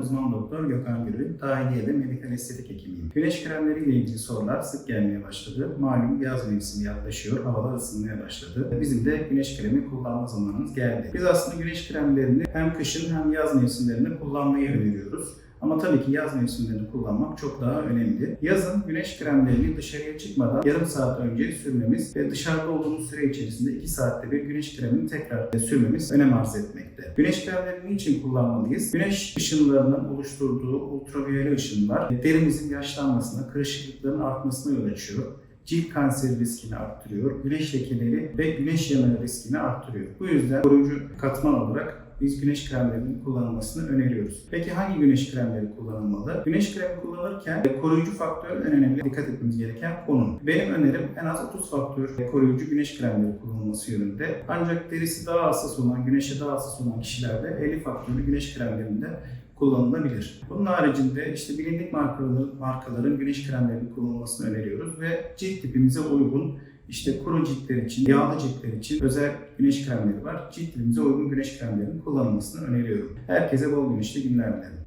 uzman doktor Gökhan Gürül, dahiliye ve medikal estetik hekimiyim. Güneş kremleriyle ilgili sorular sık gelmeye başladı. Malum yaz mevsimi yaklaşıyor, havalar ısınmaya başladı. Bizim de güneş kremi kullanma zamanımız geldi. Biz aslında güneş kremlerini hem kışın hem yaz mevsimlerinde kullanmayı öneriyoruz. Ama tabii ki yaz mevsimlerinde kullanmak çok daha önemli. Yazın güneş kremlerini dışarıya çıkmadan yarım saat önce sürmemiz ve dışarıda olduğumuz süre içerisinde 2 saatte bir güneş kremini tekrar sürmemiz önem arz etmekte. Güneş kremlerini niçin kullanmalıyız? Güneş ışınlarının oluşturduğu ultraviyole ışınlar derimizin yaşlanmasına, kırışıklıkların artmasına yol açıyor cilt kanseri riskini arttırıyor, güneş lekeleri ve güneş yanığı riskini arttırıyor. Bu yüzden koruyucu katman olarak biz güneş kremlerinin kullanılmasını öneriyoruz. Peki hangi güneş kremleri kullanılmalı? Güneş kremi kullanırken koruyucu faktör en önemli dikkat etmemiz gereken konu. Benim önerim en az 30 faktör koruyucu güneş kremleri kullanılması yönünde. Ancak derisi daha hassas olan, güneşe daha hassas olan kişilerde 50 faktörlü güneş kremlerinde kullanılabilir. Bunun haricinde işte bilindik markaların, markaların güneş kremlerinin kullanılmasını öneriyoruz ve cilt tipimize uygun işte kuru ciltler için, yağlı ciltler için özel güneş kremleri var. Cilt tipimize uygun güneş kremlerinin kullanılmasını öneriyorum. Herkese bol güneşli günler dilerim.